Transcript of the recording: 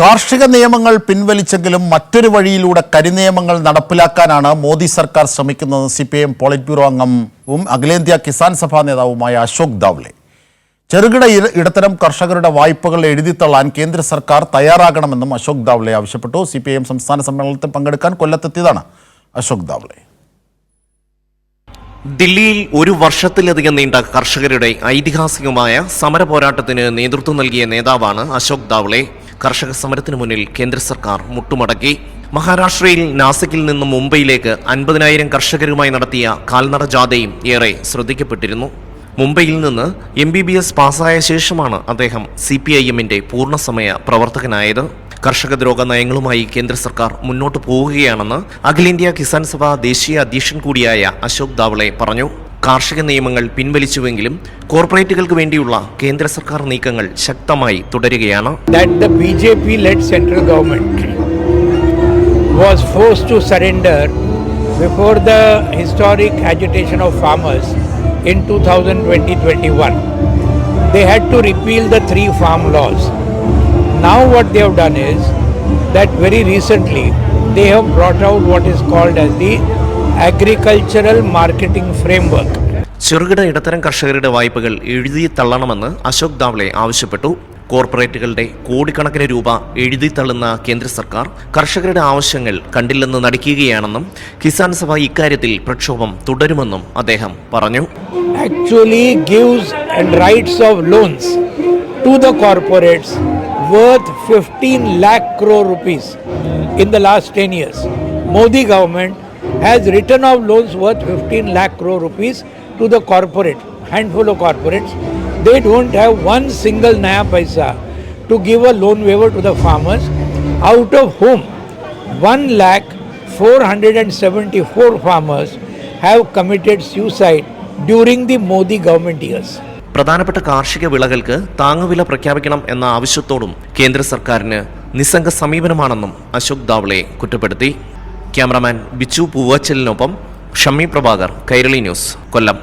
കാർഷിക നിയമങ്ങൾ പിൻവലിച്ചെങ്കിലും മറ്റൊരു വഴിയിലൂടെ കരിനിയമങ്ങൾ നടപ്പിലാക്കാനാണ് മോദി സർക്കാർ ശ്രമിക്കുന്നത്. C P M polit bureau അംഗവും അഖിലേന്ത്യാ കിസാൻ സഭാ നേതാവുമായ അശോക് ദാവ്ലെ. ചെറുകിട ഇടത്തരം കർഷകരുടെ വായ്പകൾ എഴുതിത്തള്ളാൻ കേന്ദ്ര സർക്കാർ തയ്യാറാകണമെന്നും അശോക് ദാവ്ലെ ആവശ്യപ്പെട്ടു. സി പി എം സംസ്ഥാന സമ്മേളനത്തിൽ പങ്കെടുക്കാൻ കൊല്ലത്തെത്തിയതാണ് അശോക് ദാവ്ലെ. ദില്ലിയിൽ ഒരു വർഷത്തിലധികം നീണ്ട കർഷകരുടെ ഐതിഹാസികമായ സമര പോരാട്ടത്തിന് നേതൃത്വം നൽകിയ നേതാവാണ് അശോക് ദാവ്ലെ. കർഷക സമരത്തിനു മുന്നിൽ കേന്ദ്ര സർക്കാർ മുട്ടുമടക്കി. മഹാരാഷ്ട്രയിൽ നാസിക്കിൽ നിന്നും മുംബൈയിലേക്ക് അൻപതിനായിരം കർഷകരുമായി നടത്തിയ കാൽനട ജാഥയും ഏറെ ശ്രദ്ധിക്കപ്പെട്ടിരുന്നു. മുംബൈയിൽ നിന്ന് എം ബി ബി എസ് പാസ്സായ ശേഷമാണ് അദ്ദേഹം സി പി ഐ എമ്മിന്റെ പൂർണസമയ പ്രവർത്തകനായത്. കർഷക ദ്രോഹ നയങ്ങളുമായി കേന്ദ്ര സർക്കാർ മുന്നോട്ട് പോവുകയാണെന്ന് അഖിലേന്ത്യാ കിസാൻ സഭ ദേശീയ അധ്യക്ഷൻ കൂടിയായ അശോക് ദാവളെ പറഞ്ഞു. കാർഷിക നിയമങ്ങൾ പിൻവലിച്ചുവെങ്കിലും കോർപ്പറേറ്റുകൾക്ക് വേണ്ടിയുള്ള കേന്ദ്ര സർക്കാർ നീക്കങ്ങൾ ശക്തമായി തുടരുകയാണ് that the BJP led central government was forced to surrender before the historic agitation of farmers in 2020 21. They had to repeal the three farm laws. Now, what they have done is that very recently they have brought out what is called as the agricultural marketing framework ചെറുകിട ഇടത്തരം കർഷകരുടെ വായ്പകൾ എഴുതി തള്ളണമെന്ന് അശോക് ദാവ്ലെ ആവശ്യപ്പെട്ടു. കോർപ്പറേറ്റുകളുടെ കോടിക്കണക്കിന് രൂപ എഴുതി തള്ളുന്ന കേന്ദ്ര സർക്കാർ കർഷകരുടെ ആവശ്യങ്ങൾ കണ്ടില്ലെന്ന് നടിക്കുകയാണെന്നും കിസാൻ സഭ ഇക്കാര്യത്തിൽ പ്രക്ഷോഭം തുടരുമെന്നും അദ്ദേഹം പറഞ്ഞു. Actually gives and rights of loans to the corporates worth 15 lakh crore rupees in the last 10 years. Modi government has written off loans worth 15 lakh crore rupees to the corporate, handful of corporates. They don't have one single naya paisa to give a loan waiver to the farmers, out of whom 1 lakh 474 farmers have committed suicide during the Modi government years. പ്രധാനപ്പെട്ട കാർഷിക വിളകൾക്ക് താങ്ങുവില പ്രഖ്യാപിക്കണം എന്ന ആവശ്യത്തോടും കേന്ദ്ര സർക്കാരിന് നിസ്സംഗ സമീപനമാണെന്നും അശോക് ദാവളെ കുറ്റപ്പെടുത്തി cameraman Bichu പൂവച്ചലിനൊപ്പം Shammi Prabhakar Kairali news കൊല്ലം.